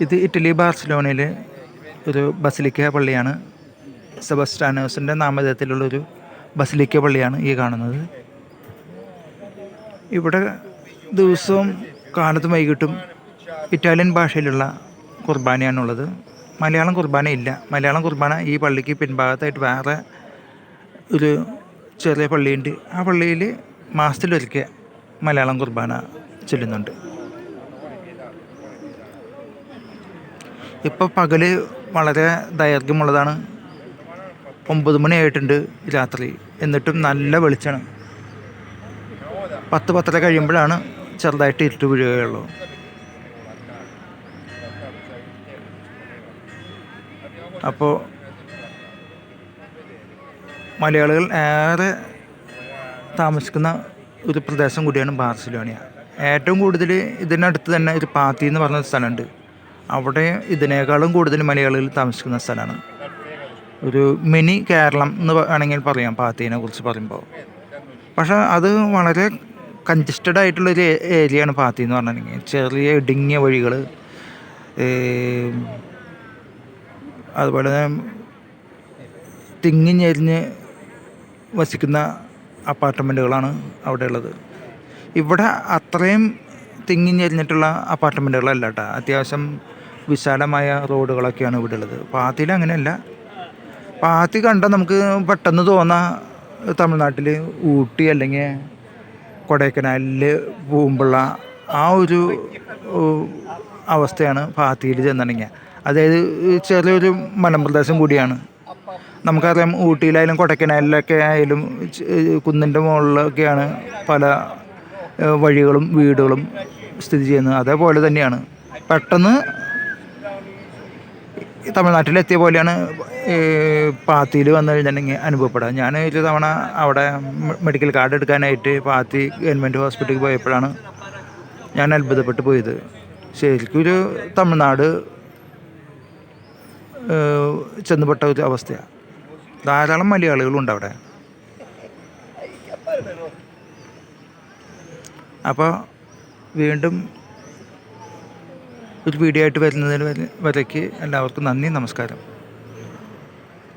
ഇത് ഇറ്റലി ബാർസലോണയിലെ ഒരു ബസിലിക്ക പള്ളിയാണ്. സെബസ്റ്റാനോസിന്റെ നാമധേയത്തിലുള്ളൊരു ബസിലിക്ക പള്ളിയാണ് ഈ കാണുന്നത്. ഇവിടെ ദിവസവും കാലത്തും വൈകിട്ടും ഇറ്റാലിയൻ ഭാഷയിലുള്ള കുർബാനയാണുള്ളത്. മലയാളം കുർബാന ഇല്ല. മലയാളം കുർബാന ഈ പള്ളിക്ക് പിൻഭാഗത്തായിട്ട് വേറെ ഒരു ചെറിയ പള്ളിയുണ്ട്. ആ പള്ളിയിൽ മാസത്തിലൊരിക്കൽ മലയാളം കുർബാന ചൊല്ലുന്നുണ്ട്. ഇപ്പോൾ പകൽ വളരെ ദൈർഘ്യമുള്ളതാണ്. ഒമ്പത് മണിയായിട്ടുണ്ട് രാത്രി. എന്നിട്ടും നല്ല വെളിച്ചമാണ്. പത്ത് പത്തര കഴിയുമ്പോഴാണ് ചെറുതായിട്ട് ഇരുട്ട് വീഴുകയുള്ളൂ. അപ്പോൾ മലയാളികൾ ഏറെ താമസിക്കുന്ന ഒരു പ്രദേശം കൂടിയാണ് ബാർസിലോണിയ. ഏറ്റവും കൂടുതൽ ഇതിനടുത്ത് തന്നെ ഒരു പാത്തി എന്ന് പറഞ്ഞ സ്ഥലമുണ്ട്. അവിടെ ഇതിനേക്കാളും കൂടുതൽ മലയാളികൾ താമസിക്കുന്ന സ്ഥലമാണ്. ഒരു മിനി കേരളം എന്ന് വേണമെങ്കിൽ പറയാം പാത്തീനെ കുറിച്ച് പറയുമ്പോൾ. പക്ഷേ അത് വളരെ കൺജസ്റ്റഡ് ആയിട്ടുള്ളൊരു ഏരിയയാണ് പാത്തി എന്ന് പറഞ്ഞിട്ടുണ്ടെങ്കിൽ. ചെറിയ ഇടുങ്ങിയ വഴികൾ അതുപോലെ തിങ്ങി ഞെരിഞ്ഞ് വസിക്കുന്ന അപ്പാർട്ട്മെന്റുകളാണ് അവിടെ ഉള്ളത്. ഇവിടെ അത്രയും തിങ്ങി ഞെരിഞ്ഞിട്ടുള്ള അപ്പാർട്ട്മെന്റുകളല്ല കേട്ടോ. അത്യാവശ്യം വിശാലമായ റോഡുകളൊക്കെയാണ് ഇവിടെ ഉള്ളത് പാത്തിയിൽ അങ്ങനെയല്ല. പാത്തി കണ്ടാൽ നമുക്ക് പെട്ടെന്ന് തോന്നുക തമിഴ്നാട്ടിൽ ഊട്ടി അല്ലെങ്കിൽ കൊടൈക്കനാലിൽ പോകുമ്പോഴുള്ള ആ ഒരു അവസ്ഥയാണ് പാത്തിയിൽ ചെന്നിട്ടുണ്ടെങ്കിൽ അതായത് ചെറിയൊരു മലമ്പ്രദേശം കൂടിയാണ്. നമുക്കറിയാം ഊട്ടിയിലായാലും കൊടൈക്കനാലിലൊക്കെ ആയാലും കുന്നിന്റെ മുകളിലൊക്കെയാണ് പല വഴികളും വീടുകളും സ്ഥിതി ചെയ്യുന്നത്. അതേപോലെ തന്നെയാണ്. പെട്ടെന്ന് തമിഴ്നാട്ടിലെത്തിയ പോലെയാണ് പാത്തിയിൽ വന്നു കഴിഞ്ഞിട്ടുണ്ടെങ്കിൽ അനുഭവപ്പെടുക. ഞാൻ ഒരു തവണ അവിടെ മെഡിക്കൽ കാർഡ് എടുക്കാനായിട്ട് പാത്തി ഗവൺമെന്റ് ഹോസ്പിറ്റലിൽ പോയപ്പോഴാണ് ഞാൻ അത്ഭുതപ്പെട്ട് പോയത്. ശരിക്കും തമിഴ്നാട് ചെന്നുപെട്ട ഒരു അവസ്ഥയാണ് ധാരാളം മലയാളികളുണ്ട് അവിടെ. അപ്പോൾ വീണ്ടും ഒരു വീഡിയോ ആയിട്ട് വരുന്നതിന് വരെ വരയ്ക്ക് എല്ലാവർക്കും നന്ദി നമസ്കാരം.